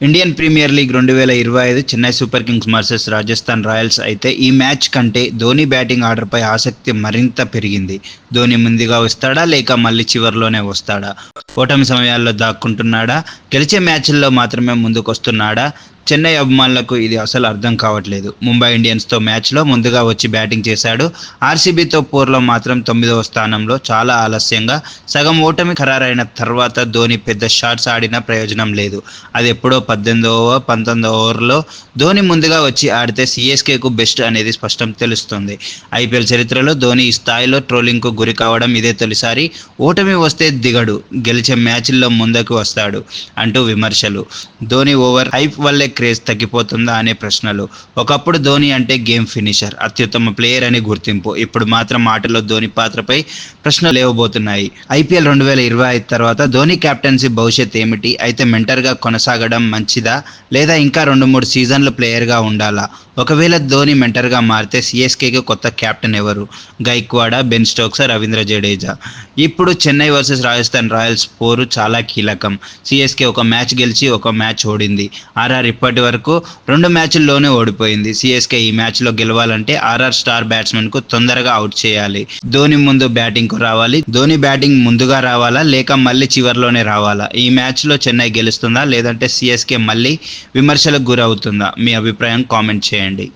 Indian premier league రెండు వేల ఇరవై ఐదు Chennai super kings versus Rajasthan royals అయితే ఈ మ్యాచ్ కంటే ధోని బ్యాటింగ్ ఆర్డర్పై ఆసక్తి మరింత పెరిగింది. ధోని ముందుగా వస్తాడా లేక మళ్ళీ చివరిలోనే వస్తాడా? ఓటమి సమయాల్లో దాక్కుంటున్నాడా? గెలిచే మ్యాచ్ల్లో మాత్రమే ముందుకు వస్తున్నాడా చెన్నై అభిమానులకు ఇది అసలు అర్థం కావట్లేదు. ముంబై ఇండియన్స్తో మ్యాచ్లో ముందుగా వచ్చి బ్యాటింగ్ చేశాడు. ఆర్సీబీతో పోర్లో మాత్రం తొమ్మిదవ స్థానంలో చాలా ఆలస్యంగా సగం ఓటమి ఖరారైన తర్వాత ధోని పెద్ద షాట్స్ ఆడిన ప్రయోజనం లేదు. అది ఎప్పుడో పద్దెనిమిదవ ఓవర్ పంతొమ్మిదవ ఓవర్లో ధోని ముందుగా వచ్చి ఆడితే సిఎస్కేకు బెస్ట్ అనేది స్పష్టం తెలుస్తుంది. ఐపీఎల్ చరిత్రలో ధోని ఈ స్థాయిలో ట్రోలింగ్కు గురి కావడం ఇదే తొలిసారి ఓటమి వస్తే దిగడు గెలిచే మ్యాచ్ల్లో ముందుకు వస్తాడు అంటూ విమర్శలు. ధోని ఓవర్ హైప్ వల్లే క్రేజ్ తగ్గిపోతుందా అనే ప్రశ్నలు. ఒకప్పుడు ధోని అంటే గేమ్ ఫినిషర్ అత్యుత్తమ ప్లేయర్ అని గుర్తింపు. ఇప్పుడు మాత్రం ఆటలో ధోని పాత్రపై ప్రశ్నలు లేవబోతున్నాయి. ఐపీఎల్ రెండు వేల ఇరవై ఐదు తర్వాత ధోని కెప్టెన్సీ భవిష్యత్ ఏమిటి? అయితే మెంటర్గా కొనసాగడం మంచిదా? లేదా ఇంకా రెండు మూడు సీజన్లు ప్లేయర్గా ఉండాలా? ఒకవేళ ధోని మెంటర్గా మారితే సిఎస్కేకి కొత్త క్యాప్టెన్ ఎవరు? గైక్వాడా బెన్ స్టోక్స్ రవీంద్ర జడేజా? ఇప్పుడు చెన్నై వర్సెస్ రాజస్థాన్ రాయల్స్ పోరు చాలా కీలకం. సిఎస్కే ఒక మ్యాచ్ గెలిచి ఒక మ్యాచ్ ఓడింది. ఆర్ఆర్ ఇప్పటి వరకు రెండు మ్యాచ్ల్లోనే ఓడిపోయింది. సిఎస్కే ఈ మ్యాచ్లో గెలవాలంటే ఆర్ఆర్ స్టార్ బ్యాట్స్మెన్కు తొందరగా అవుట్ చేయాలి. ధోని ముందు బ్యాటింగ్కు రావాలి. ధోని బ్యాటింగ్ ముందుగా రావాలా? లేక మళ్ళీ చివరిలోనే రావాలా? ఈ మ్యాచ్లో చెన్నై గెలుస్తుందా? లేదంటే సిఎస్కే మళ్ళీ విమర్శలకు గురవుతుందా? మీ అభిప్రాయం కామెంట్ చేయండి. చేయండి